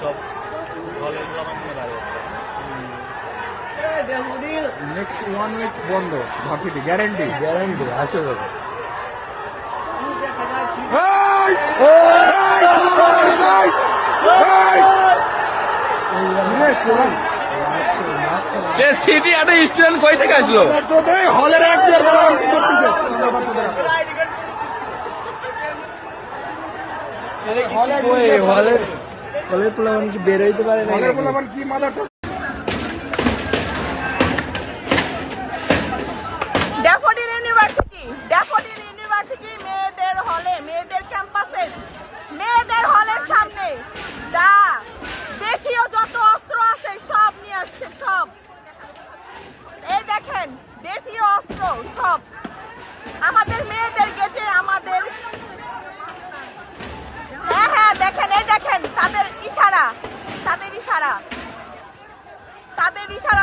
সব next one week বন্ধ varsity guarantee guarantee আসল সিটি একটা স্টুডেন্ট কই থেকে হলের কলের পোলাপান কি বের হইতে পারে না কলের পোলাপান কি মাথা ইউনিভার্সিটি ড্যাফোডিল ইউনিভার্সিটি মেয়েদের হলে মেয়েদের ক্যাম্পাসে মেয়েদের হলের সামনে। দা দেশীয় যত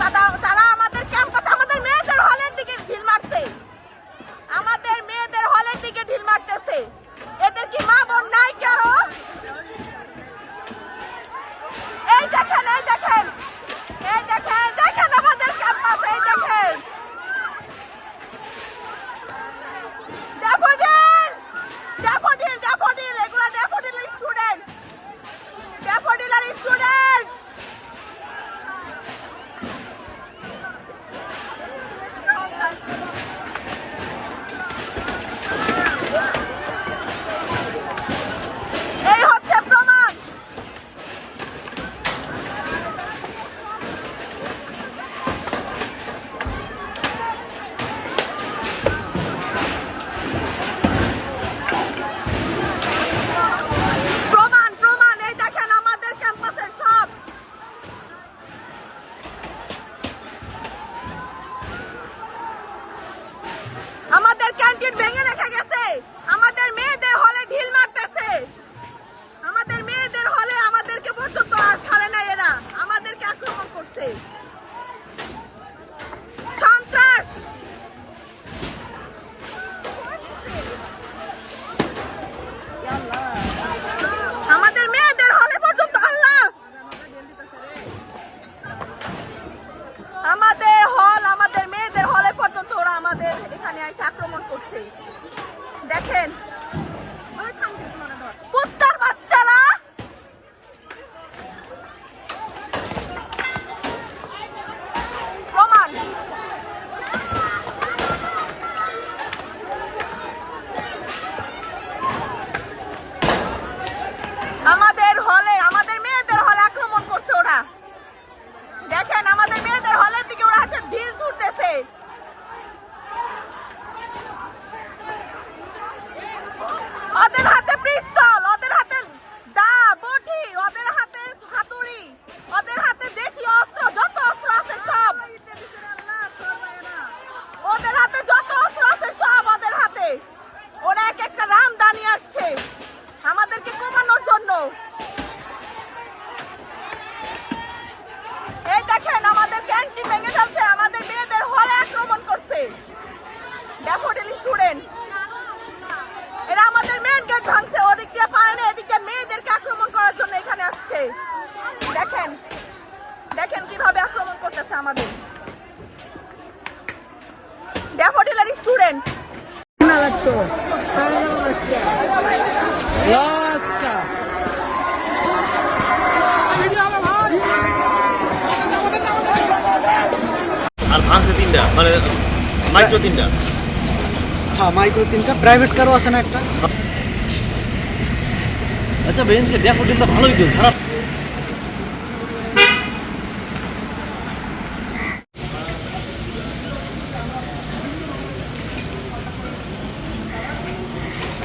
大刀大 দেন আর ভাঙছে তিনটা মানে মাইক্রো তিনটা। হ্যাঁ মাইক্রো তিনটা প্রাইভেট কারও আছে না একটা। আচ্ছা বেঞ্চকে ড্যাফোডিলটা ভালোই তো খারাপ।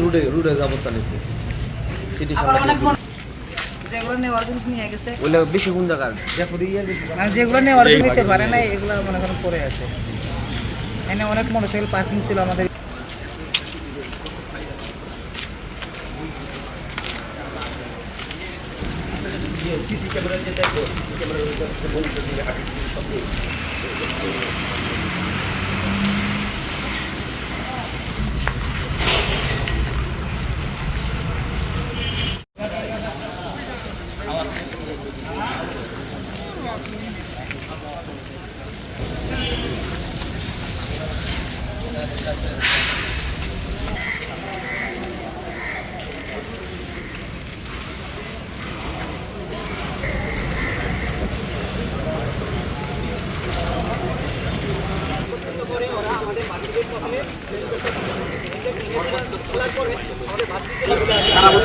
রুডে রুডে সিটি সামনে যেগুলো নেওয়ার জন্য নিয়ে গেছে বেশি কোন জায়গা মানে যেগুলো নেওয়ার জন্য নিতে পারে না এগুলো পড়ে আছে এখানে অনেক মোটরসাইকেল পার্কিং ছিল আমাদের সিসি ক্যামেরা যে সিসি ক্যামেরা বন্ধ করে দিয়ে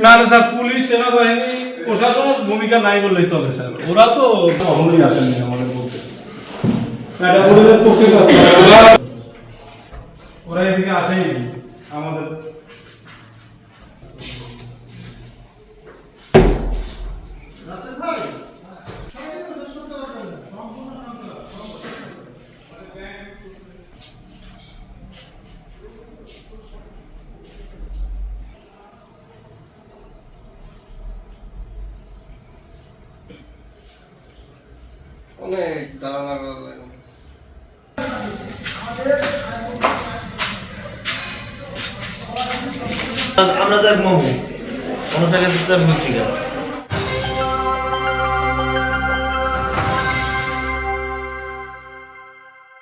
না না, স্যার ভূমিকা নাই বললেই স্যার। ওরা তো আসেনি আমাদের। ওরা- এদিকে আসেই আমাদের অনেক দাঁড়ানো আমরা তার মহু। কোনো টাকা ঠিক আছে